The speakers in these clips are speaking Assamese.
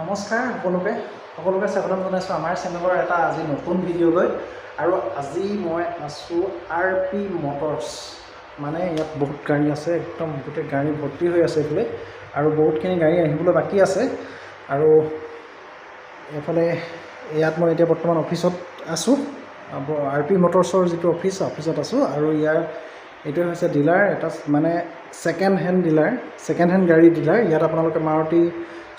নমস্কাৰ সকলোকে সকলোকে স্বাগতম জনাইছোঁ আমাৰ চেনেলৰ এটা আজি নতুন ভিডিঅ'লৈ আৰু আজি মই আছোঁ আৰ পি মটৰ্ছ। মানে ইয়াত বহুত গাড়ী আছে একদম গোটেই গাড়ী ভৰ্তি হৈ আছে এইফালে। আৰু বহুতখিনি গাড়ী আহিবলৈ বাকী আছে। আৰু এইফালে ইয়াত মই এতিয়া বৰ্তমান অফিচত আছোঁ। আৰ পি মটৰ্ছৰ যিটো অফিচ অফিচত আছোঁ। আৰু ইয়াৰ এইটোৱে হৈছে ডিলাৰ। এটা মানে second hand dealer second hand গাড়ী ডিলাৰ। ইয়াত আপোনালোকে মাৰুতি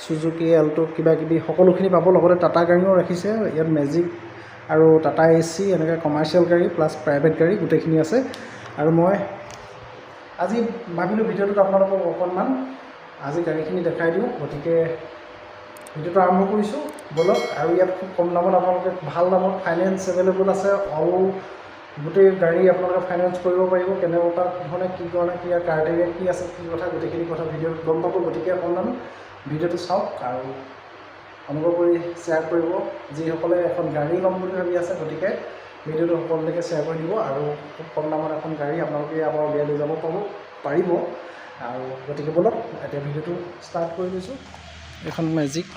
চুজুকি এল্টো কিবা কিবি সকলোখিনি পাব। লগতে টাটা গাড়ীও ৰাখিছে ইয়াত মেজিক আৰু টাটা এ চি এনেকৈ কমাৰ্চিয়েল গাড়ী প্লাছ প্ৰাইভেট গাড়ী গোটেইখিনি আছে। আৰু মই আজি ভাবিলোঁ ভিডিঅ'টোত আপোনালোকক অকণমান আজি গাড়ীখিনি দেখাই দিওঁ গতিকে ভিডিঅ'টো আৰম্ভ কৰিছোঁ ব'লক। আৰু ইয়াত খুব কম দামত আপোনালোকে ভাল দামত ফাইনেন্স এভেইলেবল আছে। অল গোটেই গাড়ী আপোনালোকে ফাইনেন্স কৰিব পাৰিব কেনেকুৱা ধৰণে কি কাৰণে কি ক্ৰাইটেৰিয়া কি আছে কি কথা গোটেইখিনি কথা ভিডিঅ'ত গম পাব। গতিকে অকণমান ভিডিঅ'টো চাওক আৰু অনুগ্ৰহ কৰি শ্বেয়াৰ কৰিব। যিসকলে এখন গাড়ী ল'ম বুলি ভাবি আছে গতিকে ভিডিঅ'টো সকলোলৈকে শ্বেয়াৰ কৰি দিব আৰু খুব কম দামত এখন গাড়ী আপোনালোকে পৰা উলিয়াই লৈ যাব পাব পাৰিব। আৰু গতিকে ব'লক এতিয়া ভিডিঅ'টো ষ্টাৰ্ট কৰি লৈছোঁ এখন মেজিক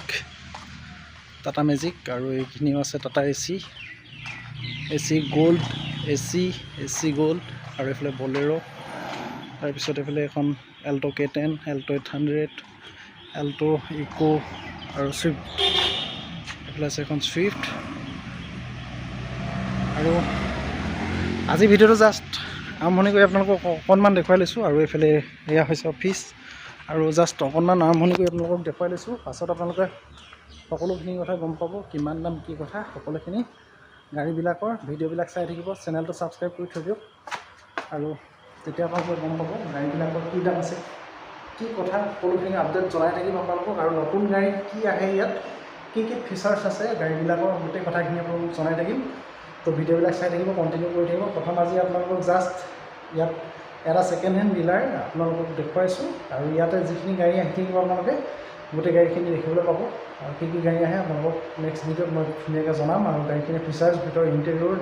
টাটা মেজিক আৰু এইখিনিও আছে Tata A C A C gold A C A C gold আৰু এইফালে বলেৰ' তাৰপিছত এইফালে এখন Alto' K ten Alto' eight hundred Alto' Eeco' আৰু চুইফ্ট এইফালে আছে এখন চুইফ্ট আৰু আজি ভিডিঅ'টো জাষ্ট আৰম্ভণি কৰি আপোনালোকক অকণমান দেখুৱাই লৈছোঁ আৰু এইফালে এয়া হৈছে অফিচ আৰু জাষ্ট অকণমান আৰম্ভণি কৰি আপোনালোকক দেখুৱাই লৈছোঁ। পাছত আপোনালোকে সকলোখিনি কথা গম পাব কিমান দাম কি কথা সকলোখিনি। গাড়ীবিলাকৰ ভিডিঅ'বিলাক চাই থাকিব। চেনেলটো ছাবস্ক্ৰাইব কৰি থৈ দিয়ক। আৰু তেতিয়া আপোনালোকে গম পাব গাড়ীবিলাকৰ কি দাম আছে। কি কথা সকলোখিনি আপডেট জনাই থাকিম আপোনালোকক আৰু নতুন গাড়ী কি আহে ইয়াত কি কি ফিচাৰ্ছ আছে গাড়ীবিলাকৰ গোটেই কথাখিনি আপোনালোকক জনাই থাকিম। তো ভিডিঅ'বিলাক চাই থাকিব কণ্টিনিউ কৰি থাকিব। প্ৰথম আজি আপোনালোকক জাষ্ট ইয়াত এটা ছেকেণ্ড হেণ্ড ডিলাৰ আপোনালোকক দেখুৱাইছোঁ আৰু ইয়াতে যিখিনি গাড়ী আহি থাকিব আপোনালোকে গোটেই গাড়ীখিনি দেখিবলৈ পাব। আৰু কি কি গাড়ী আহে আপোনালোকক নেক্সট ভিডিঅ'ত মই ধুনীয়াকৈ জনাম আৰু গাড়ীখিনি ফিচাৰ্ছ ভিতৰত ইণ্টেৰিয়ৰ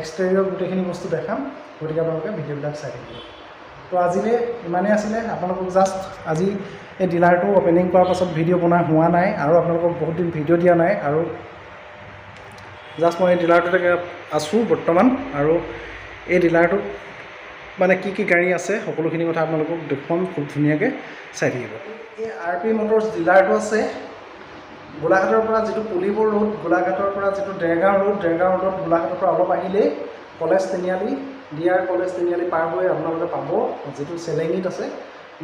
এক্সটেৰিয়ৰ গোটেইখিনি বস্তু দেখাম। গতিকে আপোনালোকে ভিডিঅ'বিলাক চাই থাকিব। তো আজিলৈ ইমানেই আছিলে। আপোনালোকক জাষ্ট আজি এই ডিলাৰটো অ'পেনিং কৰাৰ পাছত ভিডিঅ' বনাই হোৱা নাই আৰু আপোনালোকক বহুত দিন ভিডিঅ' দিয়া নাই আৰু জাষ্ট মই এই ডিলাৰটোতে আছোঁ বৰ্তমান আৰু এই ডিলাৰটোত মানে কি কি গাড়ী আছে সকলোখিনি কথা আপোনালোকক দেখুৱাম খুব ধুনীয়াকৈ চাই থাকিব। এই আৰ পি মটৰ্ছ ডিলাৰটো আছে। গোলাঘাটৰ পৰা যিটো পুলিবৰ ৰোড গোলাঘাটৰ পৰা যিটো ডেৰগাঁও ৰোড ডেৰগাঁও ৰোডত গোলাঘাটৰ পৰা অলপ আহিলেই কলেজ তিনিআলি। ডি আৰ কলেজ তিনিআলি পাৰ হৈ আপোনালোকে পাব যিটো চেলেঙিত আছে।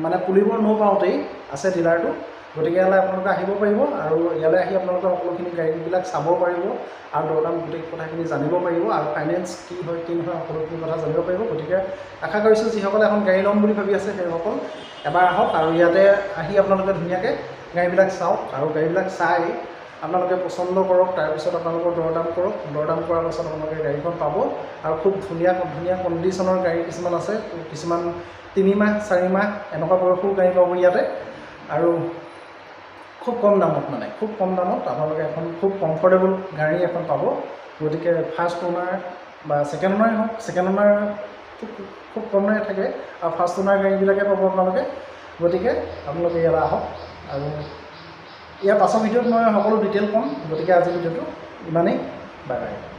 মানে পুলিবৰ নৌ পাওঁতেই আছে ডিলাৰটো গতিকে ইয়ালৈ আপোনালোকে আহিব পাৰিব আৰু ইয়ালৈ আহি আপোনালোকে সকলোখিনি গাড়ীবিলাক চাব পাৰিব আৰু দৰদাম গোটেই কথাখিনি জানিব পাৰিব আৰু ফাইনেন্স কি হয় কি নহয় সকলোখিনি কথা জানিব পাৰিব। গতিকে আশা কৰিছোঁ যিসকলে এখন গাড়ী ল'ম বুলি ভাবি আছে সেইসকল এবাৰ আহক আৰু ইয়াতে আহি আপোনালোকে ধুনীয়াকৈ গাড়ীবিলাক চাওক আৰু গাড়ীবিলাক চাই আপোনালোকে পচন্দ কৰক তাৰপিছত আপোনালোকৰ দৰদাম কৰক। দৰদাম কৰাৰ পাছত আপোনালোকে গাড়ীখন পাব আৰু খুব ধুনীয়া ধুনীয়া কণ্ডিশ্যনৰ গাড়ী কিছুমান আছে কিছুমান তিনিমাহ চাৰিমাহ এনেকুৱা বয়সৰো গাড়ী পাব ইয়াতে। আৰু খুব কম দামত মানে খুব কম দামত আপোনালোকে এখন খুব কমফৰ্টেবল গাড়ী এখন পাব। গতিকে ফাৰ্ষ্ট অ'নাৰ বা ছেকেণ্ড অ'নাৰে হওক ছেকেণ্ড অ'নাৰ খুব কম দামে থাকে। আৰু ফাৰ্ষ্ট অ'নাৰ গাড়ীবিলাকে পাব আপোনালোকে। গতিকে আপোনালোকে ইয়ালৈ আহক আৰু ইয়াৰ পাছৰ ভিডিঅ'ত মই সকলো ডিটেইল ক'ম গতিকে আজিৰ ভিডিঅ'টো ইমানেই। Bye bye